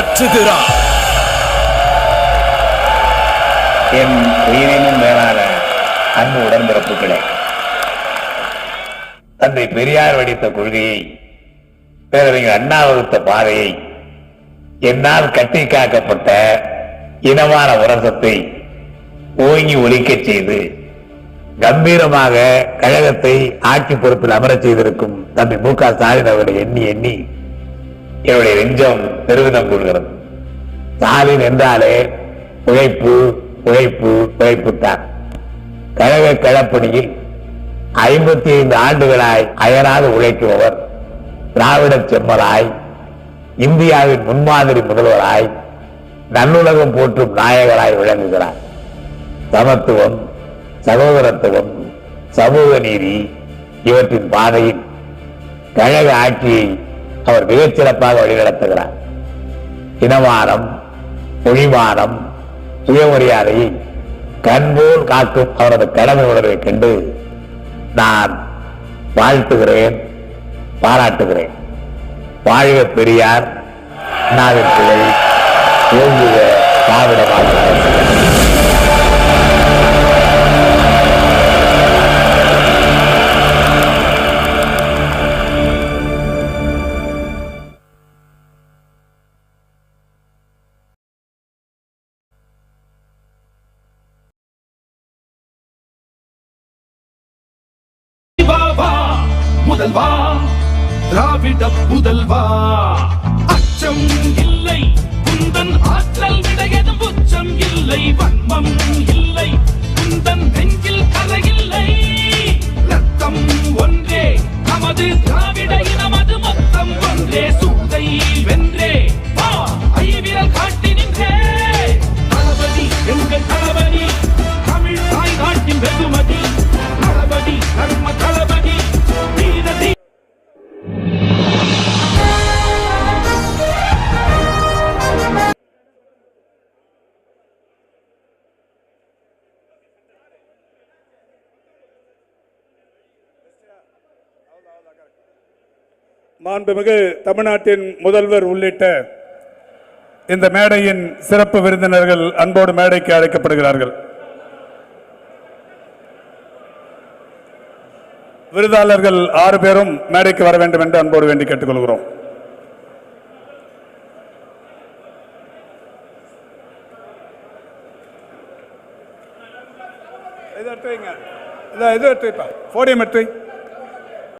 உரையாற்றுகிறார் என் உயிரினும் மேலான அன்பு உடன்பிறப்புகளே தந்தை பெரியார் வடித்த கொள்கையை பேரறிஞர் அண்ணா வகுத்த பாதையை என்னால் கட்டி காக்கப்பட்ட இனமான உரசத்தை ஓங்கி ஒழிக்கச் செய்து கம்பீரமாக கழகத்தை ஆட்சி பொறுப்பில் அமரச் செய்திருக்கும் தம்பி மு க ஸ்டாலின் அவர்களை எண்ணி எண்ணி என்னுடைய நெஞ்சம் பெருமிதம் கொள்கிறது ஸ்டாலின் என்றாலே உழைப்பு உழைப்பு உழைப்பு தான் கழக களப்பணியில் ஐம்பத்தி ஐந்து ஆண்டுகளாய் அயராது உழைக்குபவர் திராவிட செம்மராய் இந்தியாவின் முன்மாதிரி முதல்வராய் நல்லுலகம் போற்றும் நாயகராய் விளங்குகிறார். சமத்துவம் சகோதரத்துவம் சமூக நீதி இவற்றின் பாதையில் கழக ஆட்சியை அவர் மிகச் சிறப்பாக வழிநடத்துகிறார் இனவாரம் மொழிவாரம் சுயமரியாதையை கண்போல் காக்கும் அவரது கடமை உணர்வை கண்டு நான் வாழ்த்துகிறேன் பாராட்டுகிறேன். வாழ்க பெரியார் அண்ணாவின் பிள்ளை ஓங்குக திராவிட மாநில வா முதல்வா திராவிட புதல்வா மாண்புமிகு தமிழ்நாட்டின் முதல்வர் உள்ளிட்ட இந்த மேடையின் சிறப்பு விருந்தினர்கள் அன்போடு மேடைக்கு அழைக்கப்படுகிறார்கள் விருதாளர்கள் ஆறு பேரும் மேடைக்கு வர வேண்டும் என்று அன்போடு வேண்டி கேட்டுக்கொள்கிறோம் இது எடுத்து வைங்க. இது எடுத்து வைப்பா போடியம் எடுத்து வை.